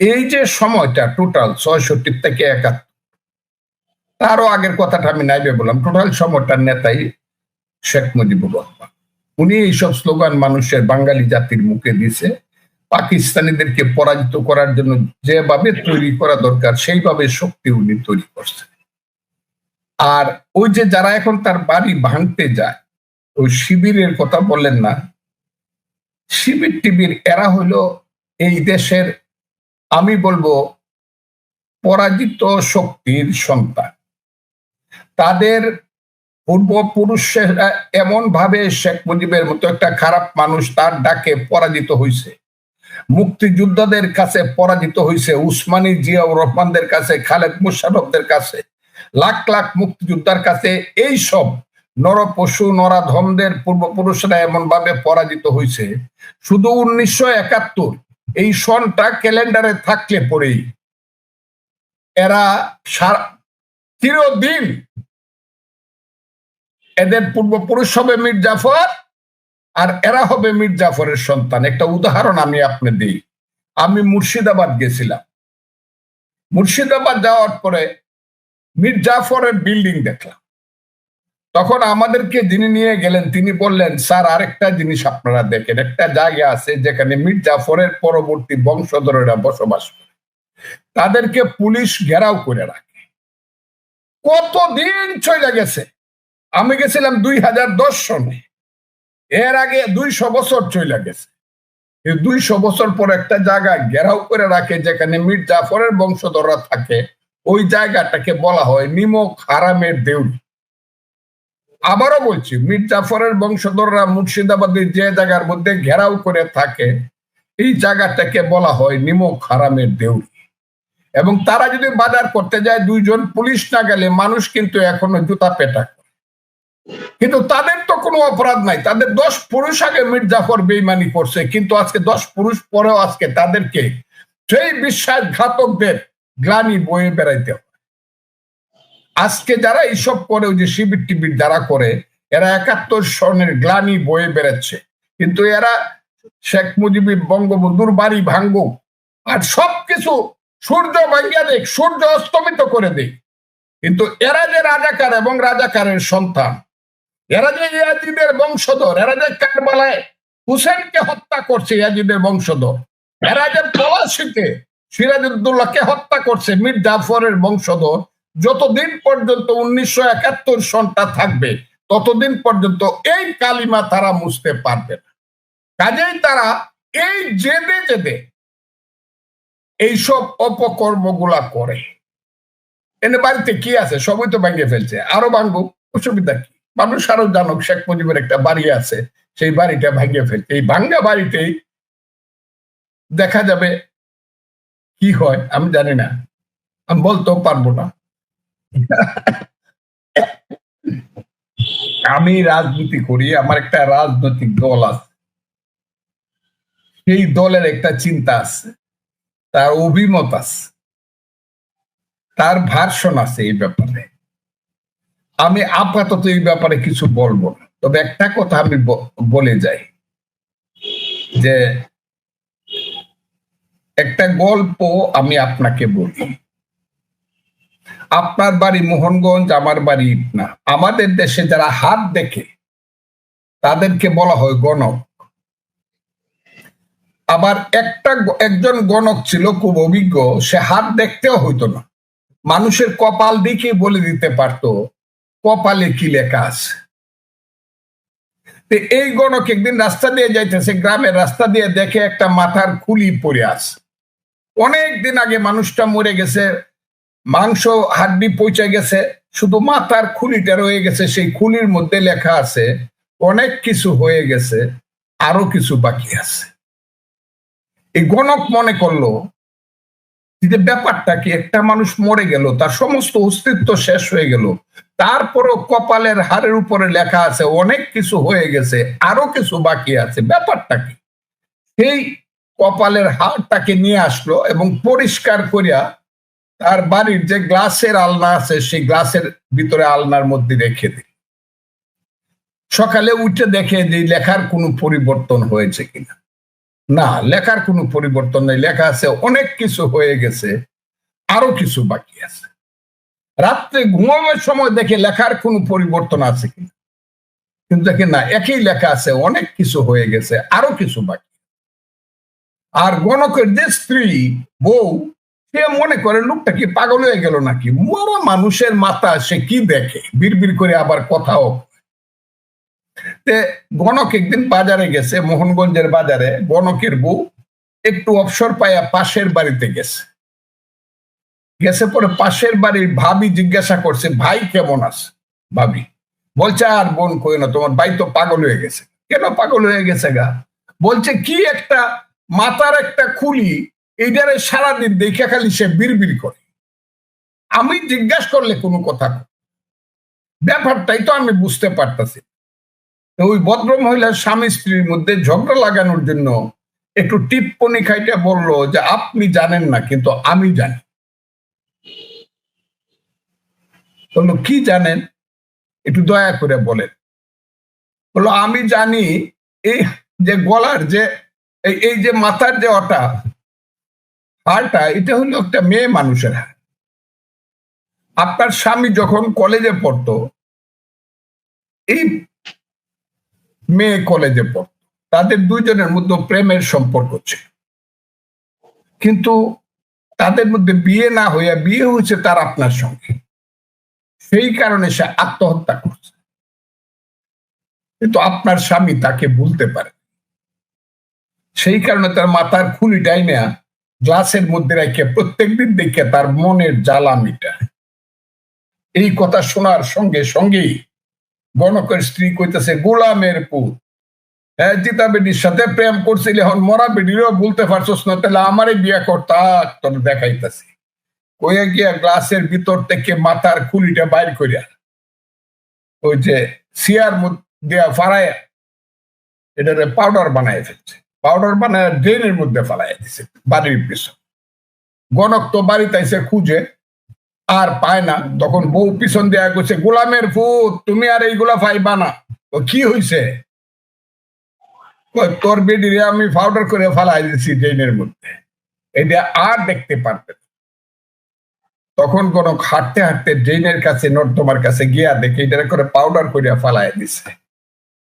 এই যে সময়টা টোটাল ছয়ষট্টি থেকে একাত্তর, তারও আগের কথাটা আমি নাইবে বললাম টোটাল সময়টার নেতাই শেখ মুজিবুর রহমান। উনি এইসব স্লোগান মানুষের বাঙালি জাতির মুখে দিছে পাকিস্তানিদেরকে পরাজিত করার জন্য যেভাবে তৈরি করা দরকার, সেইভাবে শক্তি উনি তৈরি করছেন। আর ওই যে যারা এখন তার বাড়ি ভাঙতে যায়, ওই শিবিরের কথা বললেন না শিবির টিবির এরা হলো এই দেশের আমি বলব পরাজিত শক্তির সন্তান। তাদের পূর্বপুরুষেরা এমন ভাবে শেখ মুজিবের মতো একটা খারাপ মানুষ তার ডাকে পরাজিত হয়েছে মুক্তিযোদ্ধাদের কাছে পরাজিত হয়েছে উসমানী জিয়াউর রহমানদের কাছে, খালেদ মুশারফদের কাছে, লাখ লাখ মুক্তিযোদ্ধার কাছে এই সব নরপশু, নরাধমদের পূর্বপুরুষরা এমন ভাবে পরাজিত হয়েছে শুধু উনিশশো একাত্তর এই সনটা ক্যালেন্ডারে থাকলে পরেই। এরা চিরদিন এদের পূর্বপুরুষ হবে মীর জাফর আর এরা হবে মীর জাফরের সন্তান। একটা উদাহরণ আমি আপনি দিই। আমি মুর্শিদাবাদ গেছিলাম। মুর্শিদাবাদ যাওয়ার পরে মীর জাফরের বিল্ডিং দেখলাম। তখন আমাদেরকে যিনি নিয়ে গেলেন, তিনি বললেন, স্যার, আরেকটা জিনিস আপনারা দেখেন। একটা জায়গা আছে যেখানে মীর জাফরের পরবর্তী বংশধরেরা বসবাস করে। তাদেরকে পুলিশ ঘেরাও করে রাখে। কতদিন চলে গেছে? আমি গেছিলাম দুই হাজার দশ সনে। এর আগে দুইশো বছর চলে গেছে। দুইশো বছর পর একটা জায়গা ঘেরাও করে রাখে যেখানে মীর জাফরের বংশধররা থাকে। ওই জায়গাটাকে বলা হয় নিমক হারামের দেউরি আবারও বলছি মীর জাফরের বংশধররা মুর্শিদাবাদের যে জায়গার মধ্যে ঘেরাও করে থাকে, এই জায়গাটাকে বলা হয় নিমক হারামের দেউরি। এবং তারা যদি বাজার করতে যায়, দুইজন পুলিশ না গেলে মানুষ কিন্তু এখনও জুতা পেটা কিন্তু তাদের তো কোনো অপরাধ নাই। তাদের দশ পুরুষ আগে মীর জাফর বেইমানি করছে, কিন্তু আজকে দশ পুরুষ পরেও আজকে তাদেরকে সেই বিশ্বাসঘাতকদের গ্লানি বয়ে বেড়াইতে হয়। আজকে যারা এইসব করে, ওই যে শিবির টিবির যারা করে, এরা একাত্তর স্বর্ণের গ্লানি বয়ে বেড়াচ্ছে। কিন্তু এরা শেখ মুজিবুর বঙ্গবন্ধুর বাড়ি ভাঙ্গু আর সবকিছু সূর্য ভাঙ্গিয়া দেখ সূর্য অস্তমিত করে দেখ কিন্তু এরা যে রাজাকার এবং রাজাকারের সন্তান, এরা যে ইয়াজিদের বংশধর, এরা যে কারবালায় হুসেনকে হত্যা করছে ইয়াজিদের বংশধর, এরা যে পলাশিতে সিরাজউদ্দৌলাকে হত্যা করছে মীর জাফরের বংশধর যতদিন পর্যন্ত উনিশশো একাত্তর সনটা থাকবে, ততদিন পর্যন্ত এই কালিমা তারা মুছতে পারবে না। কাজেই তারা এই জেদে জেদে এইসব অপকর্মগুলা করে। এনে বাড়িতে কি আছে? সবই তো ভেঙে ফেলছে। আরও ভাঙবো? অসুবিধা কি? মানুষ আরও জানুক, শেখ মুজিবের একটা বাড়ি আছে, সেই বাড়িটা ভেঙে ফেলছে। এই ভাঙ্গা বাড়িতেই দেখা যাবে কি হয়, আমি জানি না। আমি বলতেও পারব না। আমি রাজনীতি করি, আমার একটা রাজনৈতিক দল আছে। সেই দলের একটা চিন্তা আছে, তার অভিমত আছে, তার ভার্সন আছে এই ব্যাপারে। আমি আপাতত এই ব্যাপারে কিছু বলব না। তবে একটা কথা আমি বলে যাই, যে একটা গল্প আমি আপনাকে বলি। আপনার বাড়ি মোহনগঞ্জ, আমার বাড়ি ইটনা। আমাদের দেশে যারা হাত দেখে, তাদেরকে বলা হয় গণক। আবার একটা একজন গণক ছিল, খুব অভিজ্ঞ, সে হাত দেখতেও হইতো না। মানুষের কপাল দিকে বলে দিতে পারত, কপালে কি লেখা আছে? এই গণক একদিন রাস্তা দিয়ে যাইতেছে, গ্রামের রাস্তা দিয়ে দেখে একটা মাথার খুলি পড়ে আছে। অনেক দিন আগে মানুষটা মরে গেছে মাংস হাড্ডি পৌঁছে গেছে, শুধু মাথার খুলিটা রয়ে গেছে, সেই খুলির মধ্যে লেখা আছে, অনেক কিছু হয়ে গেছে, আরও কিছু বাকি আছে। এই গণক মনে করল যে ব্যাপারটা কি, একটা মানুষ মরে গেল, তার সমস্ত অস্তিত্ব শেষ হয়ে গেল, তারপরও কপালের হারের উপরে লেখা আছে, অনেক কিছু হয়ে গেছে, আরও কিছু বাকি আছে, ব্যাপারটা কি? সেই কপালের হারটাকে নিয়ে আসলো এবং পরিষ্কার করিয়া তার বাড়ির যে গ্লাসের আলনা আছে, সেই গ্লাসের ভিতরে আলনার মধ্যে রেখে দিই। সকালে উঠে দেখে যে লেখার কোনো পরিবর্তন হয়েছে কিনা। না, লেখার কোনো পরিবর্তন নেই। লেখা আছে, অনেক কিছু হয়ে গেছে, আরও কিছু বাকি আছে। রাত্রে ঘুমানোর সময় দেখে লেখার কোনো পরিবর্তন আছে কিনা। কিন্তু দেখে না, একই লেখা আছে, অনেক কিছু হয়ে গেছে, আরও কিছু বাকি। আর গণকের যে স্ত্রী, বউ সে মনে করে লোকটা কি পাগল হয়ে গেল নাকি? মরা মানুষের মাথা সে কি দেখে? বিড়বিড় করে আবার কথাও গণক একদিন বাজারে গেছে, মোহনগঞ্জের বাজারে। গণকের বউ একটু অবসর পাইয়া পাশের বাড়িতে গেছে। গেছে পরে পাশের বাড়ির ভাবি জিজ্ঞাসা করছে, ভাই কেমন আছে? ভাবি, বলছে, আর বোন কই না, তোমার ভাই তো পাগল হয়ে গেছে। কেন পাগল হয়ে গেছে গা? বলছে, কি একটা মাথার একটা খুলি এইটারে সারাদিন দেখে খালি সে বিড়বিড় করে। আমি জিজ্ঞাসা করলে কোনো কথা। ব্যাপারটাই তো আমি বুঝতে পারতাছি। ওই ভদ্র মহিলার স্বামী স্ত্রীর মধ্যে ঝগড়া লাগানোর জন্য একটু টিপ্পনি খাইটা বলল যে, আপনি জানেন না, কিন্তু আমি জানি। বলল, কি জানেন? একটু দয়া করে বলেন। বলল, আমি জানি, এই যে গলার যে এই যে মাথার যে ওটা হাড়টা এটা হলো একটা মেয়ে মানুষের হাড় আপনার স্বামী যখন কলেজে পড়তো, এই মেয়ে কলেজে পড়তো, তাদের দুইজনের মধ্যে প্রেমের সম্পর্ক ছিল। কিন্তু তাদের মধ্যে বিয়ে না হইয়া বিয়ে হয়েছে তার আপনার সঙ্গে। সেই কারণে সে আত্মহত্যা করছে। কিন্তু আপনার স্বামী তাকে ভুলতে পারে। সেই কারণে তার মাথার খুলিটাই নেয়া গ্লাসের মধ্যে রেখে প্রত্যেকদিন দেখে তার মনের জ্বালা মিটায় এই কথা শোনার সঙ্গে সঙ্গেই গণকের স্ত্রী কইতেছে, গোলামের পুত হ্যাঁ জিতা বেডির সাথে প্রেম করছিল, এখন মরা বেডিরও বলতে পারছস না, তাহলে আমারই বিয়ে করতা তোর দেখাইতেছি। কয়ে গিয়া গ্লাসের ভিতর থেকে মাথার খুলিটা বাইর করিয়া ওই যে সিয়ার মধ্যে ফাড়াইয়া এটারে পাউডার বানায় ফেলছে। পাউডার বানায় ড্রেনের মধ্যে ফালাই দিছে, বাড়ির পিছন। গণক তো বাড়িতে এসে খুঁজে, আর পায় না। তখন বউ পিছন দেয়া করছে গোলামের ফুট তুমি আর এইগুলা পাইবা না। কি হইছে? তোর বেডিরে আমি পাউডার করে ফালাই দিছি ড্রেনের মধ্যে। এটা আর দেখতে পারবে তখন কোন হাঁটতে হাঁটতে ড্রেনের কাছে, নর্দমার কাছে গিয়া দেখে এটা করে পাউডার করে ফালাই দিছে।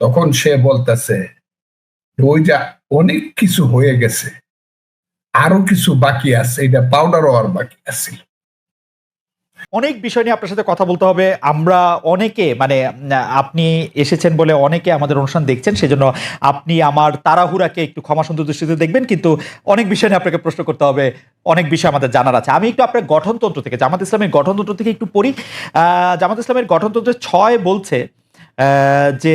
তখন সে বলতেছে ওই যা অনেক কিছু হয়ে গেছে। আরও কিছু বাকি আছে, এটা পাউডার হওয়ার বাকি আছে। অনেক বিষয় নিয়ে আপনার সাথে কথা বলতে হবে। আমরা অনেকে মানে আপনি এসেছেন বলে অনেকে আমাদের অনুষ্ঠান দেখছেন, সেজন্য আপনি আমার তাড়াহুড়াকে একটু ক্ষমা সুন্দর দৃষ্টিতে দেখবেন, কিন্তু অনেক বিষয় নিয়ে আপনাকে প্রশ্ন করতে হবে, অনেক বিষয় আমাদের জানার আছে। আমি একটু আপনার গঠনতন্ত্র থেকে, জামাত ইসলামের গঠনতন্ত্র থেকে একটু পড়ি। জামাত ইসলামের গঠনতন্ত্রের ছয় বলছে যে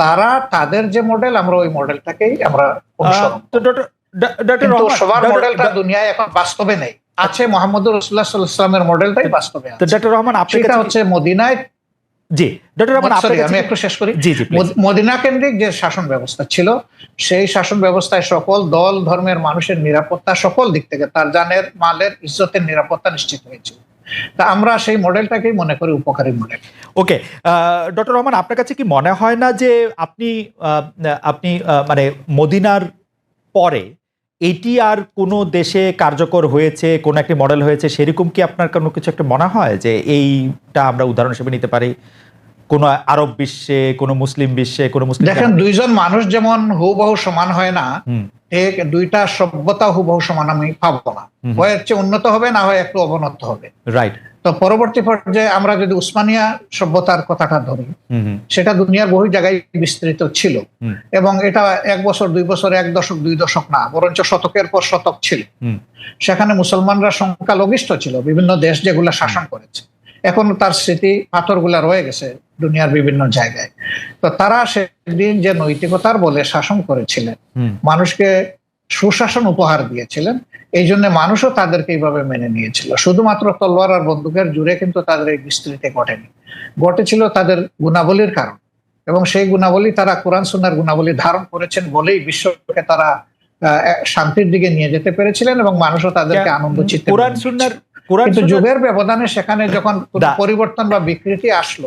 তারা তাদের যে মডেল আমরা ওই মডেলটাকেই আমরা সবার মডেলটা দুনিয়ায় এখন বাস্তবে নেই। আছে মোহাম্মদ রসুল্লাহ সাল্লামের মডেলটাই বাস্তবে ডক্টর রহমান আপনার সেটা হচ্ছে মদিনায় জি ডক্টর রহমান আমি একটু শেষ করি। জি জি মদিনা কেন্দ্রিক যে শাসন ব্যবস্থা ছিল সেই শাসন ব্যবস্থায় সকল দল ধর্মের মানুষের নিরাপত্তা সকল দিক থেকে তার জানের মালের ইজ্জতের নিরাপত্তা নিশ্চিত হয়েছিল। তা আমরা সেই মডেলটাকেই মনে করি উপকারী মডেল। ওকে ডক্টর রহমান আপনার কাছে কি মনে হয় না যে আপনি আপনি মানে মদিনার পরে এটি আর কোনো দেশে কার্যকর হয়েছে কোন একটি মডেল হয়েছে সেরকম কি আপনার কোনো কিছু একটা মনে হয় যে এইটা আমরা উদাহরণ হিসেবে নিতে পারি? কোনো আরব বিশ্বে কোনো মুসলিম বিশ্বে কোনো মুসলিম দেখেন দুইজন মানুষ যেমন হুবহু সমান হয় না ঠিক দুইটা সভ্যতা হুবহু সমান আমি পাবো না। হয় হচ্ছে উন্নত হবে না হয় একটু অবনত হবে। রাইট তো পরবর্তী পর্যায়ে আমরা যদি উসমানিয়া সভ্যতার কথাটা ধরি সেটা দুনিয়ার বহু জায়গায় বিস্তৃত ছিল। এবং এটা এক বছর দুই বছর এক দশক দুই দশক না বরঞ্চ শতকের পর শতক ছিল। সেখানে মুসলমানরা সংখ্যালঘিষ্ঠ ছিল বিভিন্ন দেশ যেগুলো শাসন করেছে। এখন তার স্মৃতি পাথরগুলা রয়ে গেছে দুনিয়ার বিভিন্ন জায়গায়। তো তারা সেদিন যে নৈতিকতার বলে শাসন করেছিলেন মানুষকে সুশাসন উপহার দিয়েছিলেন এই জন্য মানুষও তাদেরকে এইভাবে মেনে নিয়েছিল। শুধুমাত্র তলোয়ার আর বন্দুকের জুড়ে কিন্তু তাদের এই বিস্তৃতি ঘটেনি। ঘটেছিল তাদের গুণাবলীর কারণ এবং সেই গুণাবলী তারা কোরআন সুন্নার গুণাবলী ধারণ করেছেন বলেই বিশ্বকে তারা শান্তির দিকে নিয়ে যেতে পেরেছিলেন এবং মানুষও তাদেরকে আনন্দ চিত্তে কোরআন সুন্নার কিন্তু যুগের ব্যবধানে সেখানে যখন পরিবর্তন বা বিকৃতি আসলো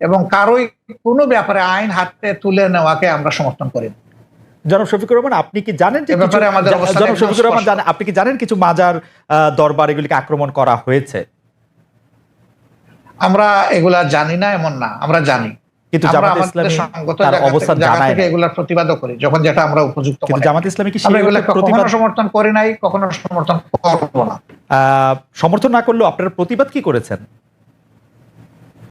এবং কারোই কোনো ব্যাপারে আইন হাতে তুলে নেওয়াকে আমরা সমর্থন করি না। জনাব শফিকুর রহমান আপনি কি জানেন যে জনাব শফিকুর রহমান জানেন আপনি কি জানেন কিছু মাজার দরবার এগুলিকে আক্রমণ করা হয়েছে? আমরা এগুলা জানি না এমন না। আমরা জানি। কিন্তু আমরা জামাত ইসলামী তার অবস্থান জানায় না। এগুলার প্রতিবাদও করি যখন যেটা আমরা উপযুক্ত কিন্তু জামাত ইসলামী কি সেই আমরা এগুলা প্রতিবাদ সমর্থন করি নাই কখনো সমর্থন করব না। আহ, সমর্থন না করলেও আপনারা প্রতিবাদ কি করেছেন?